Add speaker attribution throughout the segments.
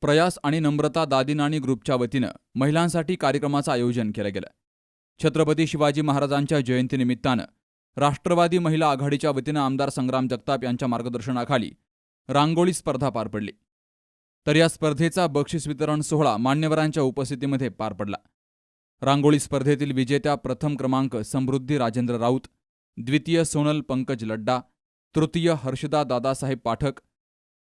Speaker 1: प्रयास आणि नम्रता दादिनानी ग्रुपच्या वतीनं महिलांसाठी कार्यक्रमाचं आयोजन केलं गेलं. छत्रपती शिवाजी महाराजांच्या जयंतीनिमित्तानं राष्ट्रवादी महिला आघाडीच्या वतीनं आमदार संग्राम जगताप यांच्या मार्गदर्शनाखाली रांगोळी स्पर्धा पार पडली. तर या स्पर्धेचा बक्षीस वितरण सोहळा मान्यवरांच्या उपस्थितीमध्ये पार पडला. रांगोळी स्पर्धेतील विजेत्या प्रथम क्रमांक समृद्धी राजेंद्र राऊत द्वितीय सोनल पंकज लड्डा तृतीय हर्षदा दादासाहेब पाठक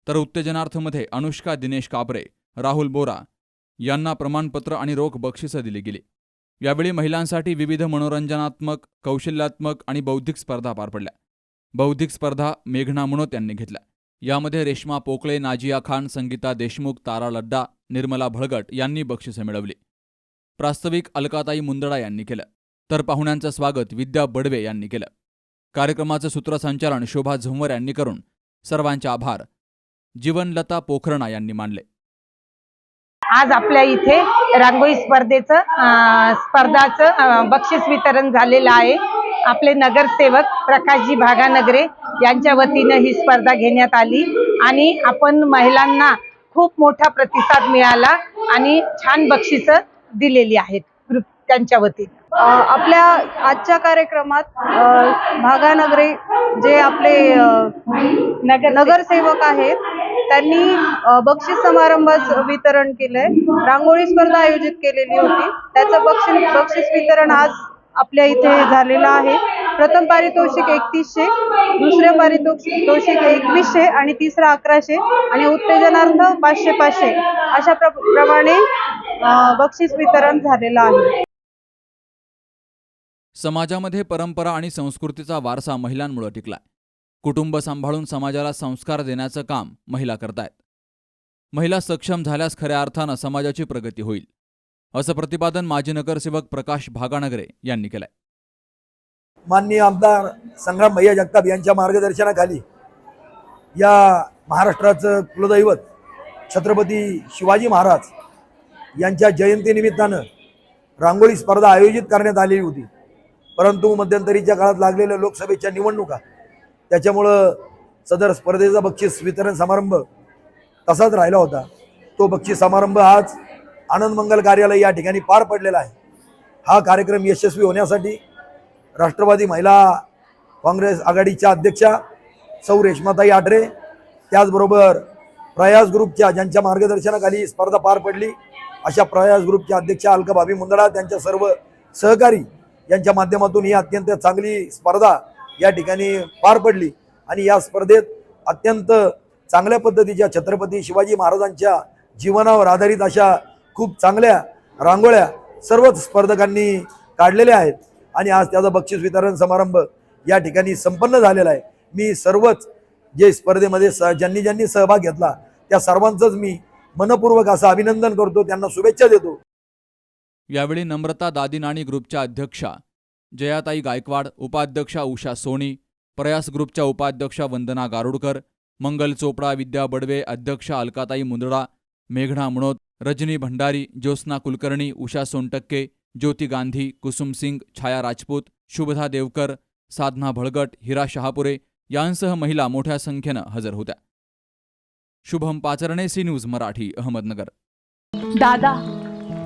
Speaker 1: तर उत्तेजनार्थमध्ये अनुष्का दिनेश काबरे राहुल बोरा यांना प्रमाणपत्र आणि रोख बक्षिसं दिली गेली. यावेळी महिलांसाठी विविध मनोरंजनात्मक कौशल्यात्मक आणि बौद्धिक स्पर्धा पार पडल्या. बौद्धिक स्पर्धा मेघना मुनोत यांनी घेतल्या. यामध्ये रेश्मा पोकळे नाजिया खान संगीता देशमुख तारा लड्डा निर्मला भळगट यांनी बक्षिसं मिळवली. प्रास्ताविक अलकाताई मुंदडा यांनी केलं. तर पाहुण्यांचं स्वागत विद्या बडवे यांनी केलं. कार्यक्रमाचं सूत्रसंचालन शोभा झुंवर यांनी करून सर्वांचे आभार. जीवनलता पोखरणा यांनी मानले
Speaker 2: आज आपल्या इथे रांगोळी स्पर्धेचं स्पर्धाचं बक्षीस वितरण झालेलं आहे. आपले नगरसेवक प्रकाशजी भागानगरे यांच्या वतीनं ही स्पर्धा घेण्यात आली आणि आपण महिलांना खूप मोठा प्रतिसाद मिळाला आणि छान बक्षिसं दिलेली आहेत ग्रुप त्यांच्या वतीनं.
Speaker 3: आपल्या आजच्या कार्यक्रमात भागानगरे जे आपले
Speaker 2: नगर
Speaker 3: नगरसेवक आहेत त्यांनी बक्षीस समारंभाचं वितरण केलंय. रांगोळी स्पर्धा आयोजित केलेली होती. त्याचं बक्षीस बक्षीस वितरण आज आपल्या इथे झालेलं आहे. प्रथम पारितोषिक एकतीसशे दुसरं पारितोषिक एकवीसशे आणि तिसरं अकराशे आणि उत्तेजनार्थ पाचशे पाचशे. अशा प्र प्रमाणे बक्षीस वितरण झालेलं आहे.
Speaker 1: समाजामध्ये परंपरा आणि संस्कृतीचा वारसा महिलांमुळे टिकलाय. कुटुंब सांभाळून समाजाला संस्कार देण्याचं काम महिला करतायत. महिला सक्षम झाल्यास खऱ्या अर्थानं समाजाची प्रगती होईल. असं प्रतिपादन माजी नगरसेवक प्रकाश भागानगरे यांनी केलंय.
Speaker 4: माननीय आमदार संग्राम भैया जगताप यांच्या मार्गदर्शनाखाली या महाराष्ट्राचं कुलदैवत छत्रपती शिवाजी महाराज यांच्या जयंतीनिमित्तानं रांगोळी स्पर्धा आयोजित करण्यात आलेली होती. परंतु मध्यंतरीच्या काळात लागलेल्या लोकसभेच्या निवडणुका त्याच्यामुळं सदर स्पर्धेचा बक्षीस वितरण समारंभ तसाच राहिला होता. तो बक्षीस समारंभ आज आनंद मंगल कार्यालय या ठिकाणी पार पडलेला आहे. हा कार्यक्रम यशस्वी होण्यासाठी राष्ट्रवादी महिला काँग्रेस आघाडीच्या अध्यक्षा सौ रेश्माताई आठरे त्याचबरोबर प्रयास ग्रुपच्या ज्यांच्या मार्गदर्शनाखाली स्पर्धा पार पडली अशा प्रयास ग्रुपच्या अध्यक्षा अलका भाभी मुंदडा त्यांच्या सर्व सहकारी यांच्या माध्यमातून ही अत्यंत चांगली स्पर्धा या ठिकाणी पार पडली. आणि या स्पर्धेत अत्यंत चांगल्या पद्धतीच्या छत्रपती शिवाजी महाराजांच्या जीवनावर आधारित अशा खूप चांगल्या रांगोळ्या सर्वच स्पर्धकांनी काढलेल्या आहेत. आणि आज त्याचा बक्षीस वितरण समारंभ या ठिकाणी संपन्न झालेला आहे. मी सर्वच जे स्पर्धेमध्ये स ज्यांनी ज्यांनी सहभाग घेतला त्या सर्वांचंच मी मनपूर्वक असं अभिनंदन करतो. त्यांना शुभेच्छा देतो.
Speaker 1: यावेळी नम्रता दादी नाणी ग्रुपच्या अध्यक्षा जयाताई गायकवाड उपाध्यक्षा उषा सोनी प्रयास ग्रुपच्या उपाध्यक्षा वंदना गारुडकर मंगल चोपडा विद्या बडवे अध्यक्षा अलकाताई मुंदडा मेघना मुणोत रजनी भंडारी ज्योत्स्ना कुलकर्णी उषा सोनटक्के ज्योती गांधी कुसुम सिंग छाया राजपूत शुभधा देवकर साधना भळगट हिरा शहापुरे यांसह महिला मोठ्या संख्येनं हजर होत्या. Shubham Pacharne C news Marathi Ahmednagar.
Speaker 5: दादा